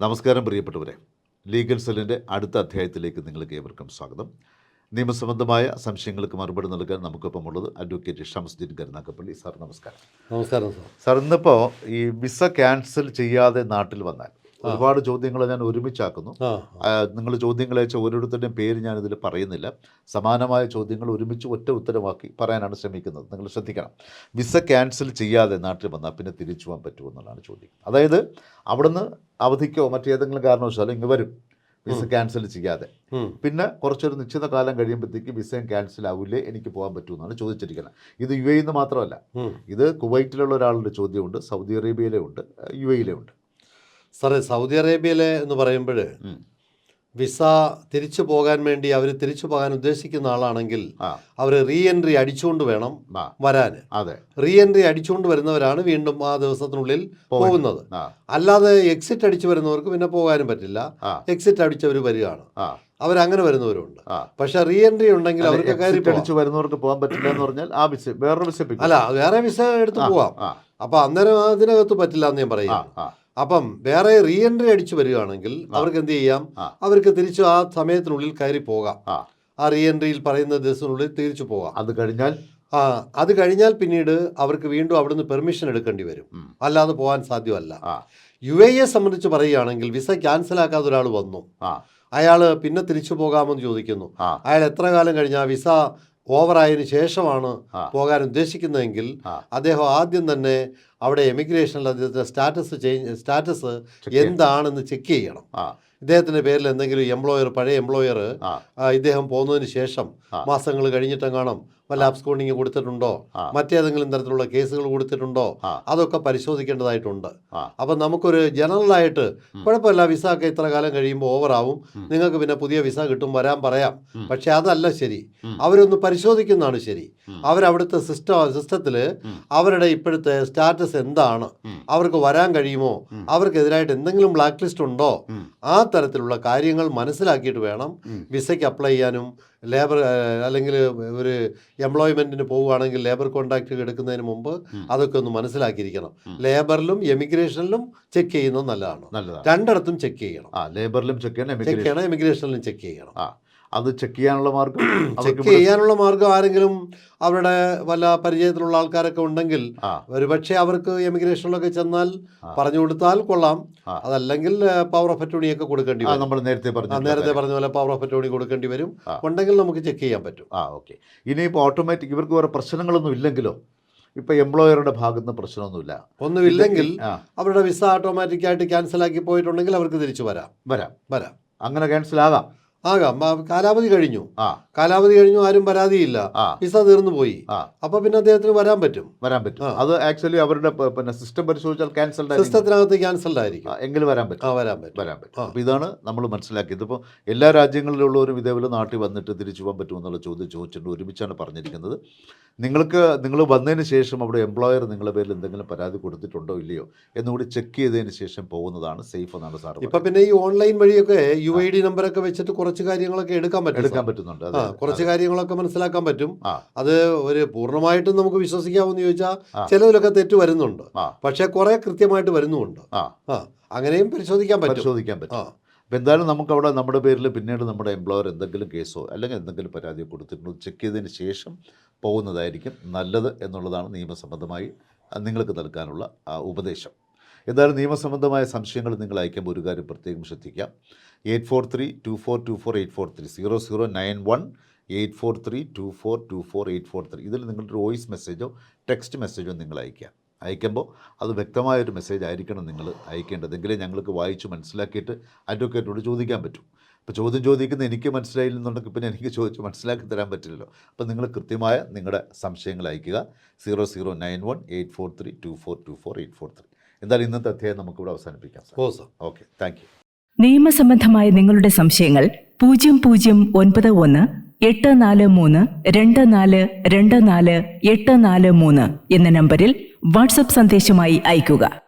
നമസ്കാരം പ്രിയപ്പെട്ടവരെ. ലീഗൽ സെല്ലിന്റെ അടുത്ത അധ്യായത്തിലേക്ക് നിങ്ങൾക്ക് ഏവർക്കും സ്വാഗതം. നിയമസംബന്ധമായ സംശയങ്ങൾക്ക് മറുപടി നൽകാൻ നമുക്കൊപ്പം ഉള്ളത് അഡ്വക്കേറ്റ് ഷംസുദ്ദീൻ കരുനാക്കപ്പള്ളി സാർ നമസ്കാരം. നമസ്കാരം സാർ. സാർ ഇന്നിപ്പോൾ ഈ വിസ ക്യാൻസൽ ചെയ്യാതെ നാട്ടിൽ വന്നാൽ ഒരുപാട് ചോദ്യങ്ങൾ ഞാൻ ഒരുമിച്ചാക്കുന്നു. നിങ്ങൾ ചോദ്യങ്ങൾ അയച്ച ഓരോരുത്തരുടെയും പേര് ഞാൻ ഇതിൽ പറയുന്നില്ല. സമാനമായ ചോദ്യങ്ങൾ ഒരുമിച്ച് ഒറ്റ ഉത്തരമാക്കി പറയാനാണ് ശ്രമിക്കുന്നത്. നിങ്ങൾ ശ്രദ്ധിക്കണം. വിസ ക്യാൻസൽ ചെയ്യാതെ നാട്ടിൽ വന്നാൽ പിന്നെ തിരിച്ചു പോകാൻ പറ്റുമോ എന്നുള്ളതാണ് ചോദ്യം. അതായത് അവിടുന്ന് അവധിക്കോ മറ്റേതെങ്കിലും കാരണവശാലും ഇങ്ങ് വരും വിസ ക്യാൻസൽ ചെയ്യാതെ. പിന്നെ കുറച്ചൊരു നിശ്ചിത കാലം കഴിയുമ്പോഴത്തേക്ക് വിസയും ക്യാൻസൽ ആവില്ലേ എനിക്ക് പോകാൻ പറ്റുമെന്നാണ് ചോദിച്ചിരിക്കുന്നത്. ഇത് യു എയിൽ നിന്ന് മാത്രമല്ല. ഇത് കുവൈറ്റിലുള്ള ഒരാളുടെ ചോദ്യമുണ്ട് സൗദി അറേബ്യയിലെ ഉണ്ട് യു എയിലെ ഉണ്ട്. സാറേ സൗദി അറേബ്യയിലെ എന്ന് പറയുമ്പോൾ വിസ തിരിച്ചു പോകാൻ വേണ്ടി അവർ തിരിച്ചു പോകാൻ ഉദ്ദേശിക്കുന്ന ആളാണെങ്കിൽ അവർ റീ എൻട്രി അടിച്ചുകൊണ്ട് വേണം വരാൻ അതെ. റീ എൻട്രി അടിച്ചുകൊണ്ട് വരുന്നവരാണ് വീണ്ടും ആ ദിവസത്തിനുള്ളിൽ പോകുന്നത്. അല്ലാതെ എക്സിറ്റ് അടിച്ചു വരുന്നവർക്ക് പിന്നെ പോകാനും പറ്റില്ല. എക്സിറ്റ് അടിച്ചവർ വരികയാണ്. അവരങ്ങനെ വരുന്നവരുണ്ട്. പക്ഷെ റീ എൻട്രി ഉണ്ടെങ്കിൽ അവർക്ക് അടിച്ച് വരുന്നവർക്ക് പോകാൻ പറ്റില്ല എന്ന് പറഞ്ഞാൽ ആ വിസ വേറൊരു വിസ. അല്ല വേറെ വിസ എടുത്ത് പോവാം. അപ്പൊ അന്നേരം അതിനകത്ത് പറ്റില്ല എന്ന് ഞാൻ പറയാം അപ്പം വേറെ റീഎൻട്രി അടിച്ചു വരികയാണെങ്കിൽ അവർക്ക് എന്ത് ചെയ്യാം? അവർക്ക് തിരിച്ചു ആ സമയത്തിനുള്ളിൽ കയറി പോകാം. ആ. റീഎൻട്രിയിൽ റീ എൻട്രിയിൽ പറയുന്ന ദിവസത്തിനുള്ളിൽ തിരിച്ചു പോകാം. അത് കഴിഞ്ഞാൽ? ആ അത് കഴിഞ്ഞാൽ പിന്നീട് അവർക്ക് വീണ്ടും അവിടുന്ന് പെർമിഷൻ എടുക്കേണ്ടി വരും. അല്ലാതെ പോകാൻ സാധ്യമല്ല. യു എ സംബന്ധിച്ച് പറയുകയാണെങ്കിൽ വിസ ക്യാൻസൽ ആക്കാതെ ഒരാൾ വന്നു. അയാൾ പിന്നെ തിരിച്ചു പോകാമെന്ന് ചോദിക്കുന്നു. അയാൾ എത്ര കാലം കഴിഞ്ഞാൽ ആ വിസ ഓവറായതിനു ശേഷമാണ് പോകാൻ ഉദ്ദേശിക്കുന്നതെങ്കിൽ അദ്ദേഹം ആദ്യം തന്നെ അവിടെ എമിഗ്രേഷനിൽ അദ്ദേഹത്തിന്റെ സ്റ്റാറ്റസ് ചേഞ്ച് സ്റ്റാറ്റസ് എന്താണെന്ന് ചെക്ക് ചെയ്യണം. ഇദ്ദേഹത്തിന്റെ ഇദ്ദേഹത്തിന്റെ പേരിൽ എന്തെങ്കിലും എംപ്ലോയർ പഴയ എംപ്ലോയർ ഇദ്ദേഹം പോകുന്നതിന് ശേഷം മാസങ്ങൾ മാസങ്ങൾ കഴിഞ്ഞിട്ടെങ്ങാണം വല്ല അബ്സ്കോണ്ടിങ് കൊടുത്തിട്ടുണ്ടോ? മറ്റേതെങ്കിലും തരത്തിലുള്ള കേസുകൾ കൊടുത്തിട്ടുണ്ടോ? അതൊക്കെ പരിശോധിക്കേണ്ടതായിട്ടുണ്ട്. അപ്പൊ നമുക്കൊരു ജനറലായിട്ട്. കുഴപ്പമില്ല വിസ ഒക്കെ ഇത്ര കാലം കഴിയുമ്പോൾ ഓവറാവും. നിങ്ങൾക്ക് പിന്നെ പുതിയ വിസ കിട്ടും വരാൻ പറയാം. പക്ഷെ അതല്ല ശരി. അവരൊന്ന് പരിശോധിക്കുന്നതാണ് ശരി. അവരവിടുത്തെ സിസ്റ്റം സിസ്റ്റത്തിൽ അവരുടെ ഇപ്പോഴത്തെ സ്റ്റാറ്റസ് എന്താണ്? അവർക്ക് വരാൻ കഴിയുമോ. അവർക്കെതിരായിട്ട് എന്തെങ്കിലും ബ്ലാക്ക് ലിസ്റ്റ് ഉണ്ടോ? ആ തരത്തിലുള്ള കാര്യങ്ങൾ മനസ്സിലാക്കിയിട്ട് വേണം വിസയ്ക്ക് അപ്ലൈ ചെയ്യാനും ലേബർ അല്ലെങ്കിൽ ഒരു എംപ്ലോയ്മെന്റിന് പോവുകയാണെങ്കിൽ ലേബർ കോൺട്രാക്ട് എടുക്കുന്നതിന് മുമ്പ് അതൊക്കെ ഒന്ന് മനസ്സിലാക്കിയിരിക്കണം. ലേബറിലും എമിഗ്രേഷനിലും ചെക്ക് ചെയ്യുന്നത് നല്ലതാണ്. രണ്ടിടത്തും ചെക്ക് ചെയ്യണം. ലേബറിലും ചെക്ക് ചെയ്യണം എമിഗ്രേഷനിലും ചെക്ക് ചെയ്യണം. ആ. അത് ചെക്ക് ചെയ്യാനുള്ള മാർഗം? ചെക്ക് ചെയ്യാനുള്ള മാർഗം ആരെങ്കിലും അവരുടെ വല്ല പരിചയത്തിലുള്ള ആൾക്കാരൊക്കെ ഉണ്ടെങ്കിൽ ഒരുപക്ഷെ അവർക്ക് എമിഗ്രേഷനിലൊക്കെ ചെന്നാൽ പറഞ്ഞു കൊടുത്താൽ കൊള്ളാം. അതല്ലെങ്കിൽ പവർ ഓഫ് അറ്റോണിയൊക്കെ കൊടുക്കേണ്ടി വരും. നമ്മൾ നേരത്തെ പറഞ്ഞു നേരത്തെ പറഞ്ഞ പോലെ പവർ ഓഫ് അറ്റോണി കൊടുക്കേണ്ടി വരും. ഉണ്ടെങ്കിൽ നമുക്ക് ചെക്ക് ചെയ്യാൻ പറ്റും. ആ ഓക്കെ. ഇനിയിപ്പോൾ ഓട്ടോമാറ്റിക് ഇവർക്ക് വേറെ പ്രശ്നങ്ങളൊന്നും ഇല്ലെങ്കിലോ? ഇപ്പൊ എംപ്ലോയറുടെ ഭാഗത്ത് നിന്ന് പ്രശ്നമൊന്നുമില്ല. ഒന്നുമില്ലെങ്കിൽ അവരുടെ വിസ ഓട്ടോമാറ്റിക് ആയിട്ട് ക്യാൻസൽ ആക്കി പോയിട്ടുണ്ടെങ്കിൽ അവർക്ക് തിരിച്ചു വരാം. വരാം. വരാം. അങ്ങനെ ക്യാൻസൽ ആകാം. ആകാം. കാലാവധി കഴിഞ്ഞു. ആ. കാലാവധി കഴിഞ്ഞു ആരും പരാതിയില്ല. വിസ തീർന്നു പോയി. അപ്പൊ പിന്നെ അദ്ദേഹത്തിന് വരാൻ പറ്റും. വരാൻ പറ്റും. അത് ആക്ച്വലി അവരുടെ പിന്നെ സിസ്റ്റം പരിശോധിച്ചാൽ ക്യാൻസൽഡ് സിസ്റ്റത്തിനകത്ത് ക്യാൻസൽഡ് ആയിരിക്കും. എങ്കിലും വരാൻ പറ്റും. വരാൻ പറ്റും. വരാൻ പറ്റും. അപ്പൊ ഇതാണ് നമ്മൾ മനസ്സിലാക്കിയത്. ഇപ്പോൾ എല്ലാ രാജ്യങ്ങളിലുള്ളവരും ഇതേപോലെ നാട്ടിൽ വന്നിട്ട് തിരിച്ചു പോകാൻ പറ്റുമോ എന്നുള്ള ചോദ്യം ചോദിച്ചിട്ടുണ്ട്. ഒരുമിച്ചാണ് പറഞ്ഞിരിക്കുന്നത്. നിങ്ങൾക്ക് നിങ്ങൾ വന്നതിന് ശേഷം അവിടെ എംപ്ലോയർ നിങ്ങളുടെ പേരിൽ എന്തെങ്കിലും പരാതി കൊടുത്തിട്ടുണ്ടോ ഇല്ലയോ എന്നുകൂടി ചെക്ക് ചെയ്തതിന് ശേഷം പോകുന്നതാണ് സേഫ് എന്നാണ് സാർ ഇപ്പൊ പിന്നെ ഈ ഓൺലൈൻ വഴിയൊക്കെ യു ഐ ഡി നമ്പറൊക്കെ വെച്ചിട്ട് കുറച്ച് കാര്യങ്ങളൊക്കെ എടുക്കാൻ പറ്റും എടുക്കാൻ പറ്റുന്നുണ്ട്. കുറച്ച് കാര്യങ്ങളൊക്കെ മനസ്സിലാക്കാൻ പറ്റും. അത് ഒരു പൂർണമായിട്ടും നമുക്ക് വിശ്വസിക്കാമെന്ന് ചോദിച്ചാൽ. ചിലതിലൊക്കെ തെറ്റ് വരുന്നുണ്ട്. പക്ഷേ കുറെ കൃത്യമായിട്ട് വരുന്നുമുണ്ട്. അങ്ങനെയും പരിശോധിക്കാൻ പറ്റും. പരിശോധിക്കാൻ പറ്റും. അപ്പം അപ്പോൾ എന്തായാലും നമുക്ക് അവിടെ നമ്മുടെ പേരിൽ പിന്നീട് നമ്മുടെ എംപ്ലോയർ എന്തെങ്കിലും കേസോ അല്ലെങ്കിൽ എന്തെങ്കിലും പരാതിയോ കൊടുത്തിട്ടുണ്ടോ ചെക്ക് ചെയ്തതിന് ശേഷം പോകുന്നതായിരിക്കും നല്ലത് എന്നുള്ളതാണ് നിയമസംബന്ധമായി നിങ്ങൾക്ക് നൽകാനുള്ള ഉപദേശം. എന്തായാലും നിയമസംബന്ധമായ സംശയങ്ങൾ നിങ്ങൾ അയക്കുമ്പോൾ ഒരു കാര്യം പ്രത്യേകം ശ്രദ്ധിക്കാം. Eight four three two four two four eight four three zero zero nine one eight four three two four two four eight four three ഇതിൽ നിങ്ങളുടെ വോയിസ് മെസ്സേജോ ടെക്സ്റ്റ് മെസ്സേജോ നിങ്ങൾ അയക്കുക അയക്കുമ്പോൾ അത് വ്യക്തമായൊരു മെസ്സേജ് ആയിരിക്കണം നിങ്ങൾ അയക്കേണ്ടത്. എങ്കിലേ ഞങ്ങൾക്ക് വായിച്ച് മനസ്സിലാക്കിയിട്ട് അഡ്വക്കേറ്റിനോട് ചോദിക്കാൻ പറ്റും. ഇപ്പോൾ ചോദ്യം ചോദിക്കുന്ന എനിക്ക് മനസ്സിലായില്ലെന്നുണ്ടെങ്കിൽ പിന്നെ എനിക്ക് ചോദിച്ച് മനസ്സിലാക്കി തരാൻ പറ്റില്ലല്ലോ. അപ്പോൾ നിങ്ങൾ കൃത്യമായ നിങ്ങളുടെ സംശയങ്ങൾ അയക്കുക zero zero nine one eight four three two four two four eight four three. എന്തായാലും ഇന്നത്തെ അധ്യായം നമുക്കിവിടെ അവസാനിപ്പിക്കാം സാർ. ഓ സാർ. Okay thank you. നിയമസംബന്ധമായ നിങ്ങളുടെ സംശയങ്ങൾ പൂജ്യം പൂജ്യം ഒൻപത് ഒന്ന് എട്ട് നാല് മൂന്ന് രണ്ട് നാല് രണ്ട് നാല് എട്ട് നാല് മൂന്ന് എന്ന നമ്പറിൽ വാട്സപ്പ് സന്ദേശമായി അയയ്ക്കുക.